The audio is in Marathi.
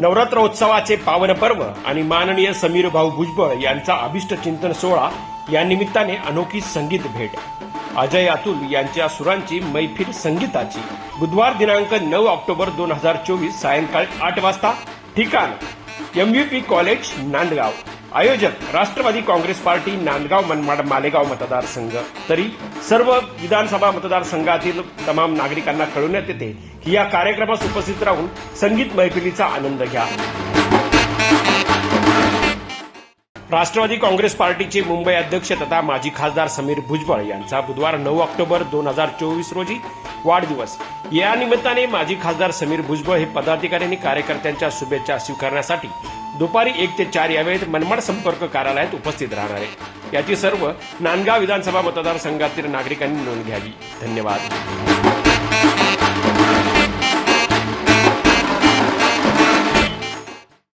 नवरात्रोत्सवाचे पावन पर्व आणि माननीय समीर भाऊ भुजबळ यांचा अभिष्ट चिंतन सोहळा या निमित्ताने अनोखी संगीत भेट. अजय अतुल यांच्या सुरांची मैफिल संगीताची. बुधवार दिनांक नऊ ऑक्टोबर दोन हजार चोवीस सायंकाळी आठ वाजता ठिकाण. MVP college Nandgaon. आयोजक राष्ट्रवादी काँग्रेस पार्टी नांदगाव मनमाड मालेगाव मतदारसंघ. तरी सर्व विधानसभा मतदारसंघातील तमाम नागरिकांना कळवण्यात येते की या कार्यक्रमास उपस्थित राहून संगीत मैफिलीचा आनंद घ्या. राष्ट्रवादी काँग्रेस पार्टीचे मुंबई अध्यक्ष तथा माजी खासदार समीर भुजबळ यांचा बुधवार नऊ ऑक्टोबर दोन हजार चोवीस रोजी वाढदिवस. या निमित्ताने माजी खासदार समीर भुजबळ हे पदाधिकारी आणि कार्यकर्त्यांच्या शुभेच्छा स्वीकारण्यासाठी दुपारी एक ते चार या वेळेत मनमाड संपर्क कार्यालयात उपस्थित राहणार. आहे याची सर्व नांदगाव विधानसभा मतदारसंघातील नागरिकांनी नोंद घ्यावी. धन्यवाद.